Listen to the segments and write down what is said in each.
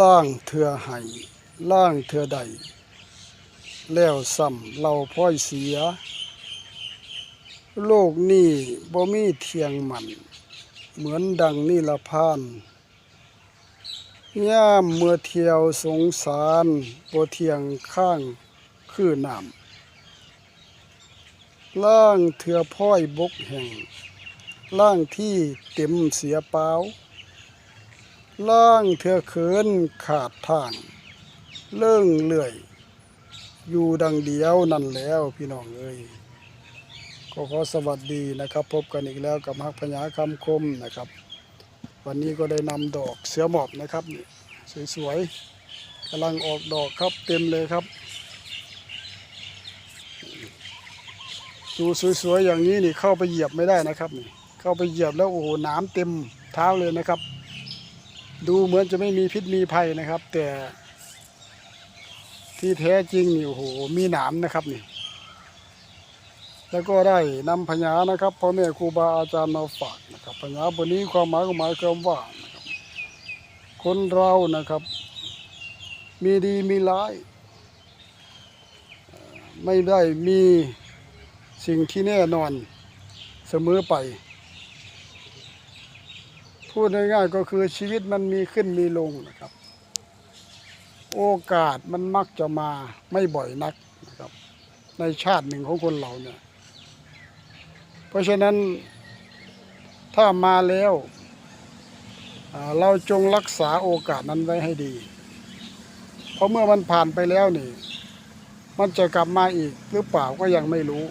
ล่างเถื่อไห้ล่างเถื่อใด แล้วซ้ำเราพ้อยเสีย โลกนี้บ่มีเทียงมัน เหมือนดังนิลพานย่ามเมื่อเที่ยวสงสารบ่เทียงข้างคือน้ำล่างเถื่อพ้อยบกแห่งล่างที่เต็มเสียเปล่า ล่างเถื่อเขินขาดทาง เลื่องเลื่อย อยู่ดังเดียวนั่นแล้วพี่น้องเอ้ยก็ขอสวัสดีนะครับ พบกันอีกแล้วกับฮักพญาคำคมนะครับ วันนี้ก็ได้นำดอกเสือหมอบนะครับนี่สวยๆกำลังออกดอกครับเต็มเลยครับดูสวยๆอย่างนี้นี่เข้าไปเหยียบไม่ได้นะครับนี่เข้าไปเหยียบแล้วโอ้โหหน้ำเต็มเท้าเลยนะครับ ดูเหมือนจะไม่มีพิษมีภัยนะครับ แต่ที่แท้จริงนี่โอ้โหมีหนามนะครับนี่ แล้วก็ได้นำพญานะครับพ่อแม่ครูบาอาจารย์มาฝากนะครับพญาบนนี้ความหมายก็หมายความว่านะครับ คนเรานะครับ มีดีมีร้าย ไม่ได้มีสิ่งที่แน่นอนเสมอไป พูดง่ายๆก็คือชีวิตมันมีขึ้นมีลงนะครับ โอกาสมันมักจะมาไม่บ่อยนักนะครับ ในชาติหนึ่งของคนเราเนี่ย เพราะฉะนั้นถ้ามาแล้ว เราจงรักษาโอกาสนั้นไว้ให้ดี เพราะเมื่อมันผ่านไปแล้วนี่ มันจะกลับมาอีกหรือเปล่าก็ยังไม่รู้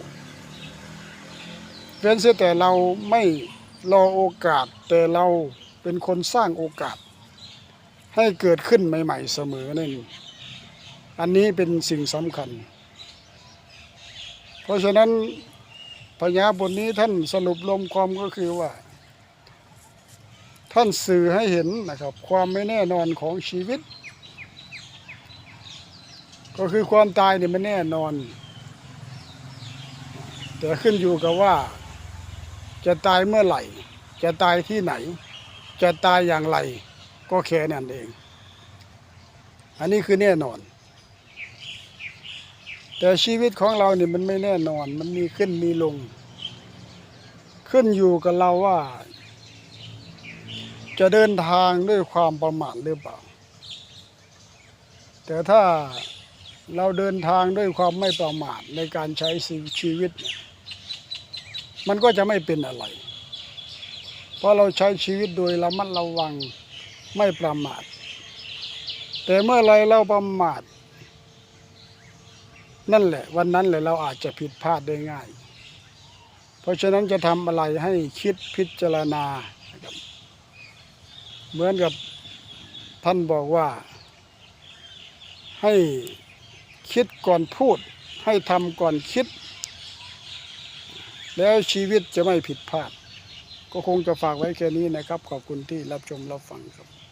เว้นเสียแต่เราไม่ รอโอกาสแต่เราเป็นคนสร้างโอกาส ให้เกิดขึ้นใหม่ๆเสมอนั่นอันนี้เป็นสิ่งสำคัญ เพราะฉะนั้นพญาบทนี้ท่านสรุปลมความก็คือว่า ท่านสื่อให้เห็นนะครับ ความไม่แน่นอนของชีวิต ก็คือความตายเนี่ยมันแน่นอน แต่ขึ้นอยู่กับว่า จะตายเมื่อไหร่ จะตายที่ไหน จะตายอย่างไร ก็แค่นั้นเอง อันนี้คือแน่นอน แต่ชีวิตของเราเนี่ยมันไม่แน่นอน มันมีขึ้นมีลง ขึ้นอยู่กับเราว่า จะเดินทางด้วยความประมาทหรือเปล่า แต่ถ้าเราเดินทางด้วยความไม่ประมาทในการใช้ชีวิตเนี่ย มันก็จะไม่เป็นอะไร เพราะเราใช้ชีวิตโดยระมัดระวังไม่ประมาท แต่เมื่อไรเราประมาท นั่นแหละ วันนั้นแหละเราอาจจะผิดพลาดได้ง่าย เพราะฉะนั้นจะทำอะไรให้คิดพิจารณา เหมือนกับท่านบอกว่า ให้คิดก่อนพูด ให้ทำก่อนคิด แล้วชีวิตจะไม่ผิดพลาด ก็คงจะฝากไว้แค่นี้นะครับ ขอบคุณที่รับชมรับฟังครับ